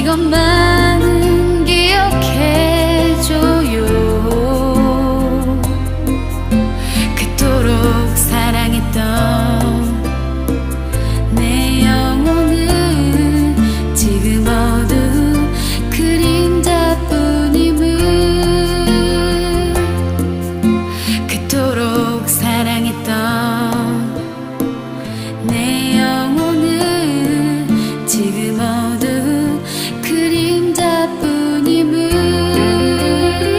이것만은 기억해줘요. 그토록 사랑했던 내 영혼은 지금 어두운 그림자뿐임을.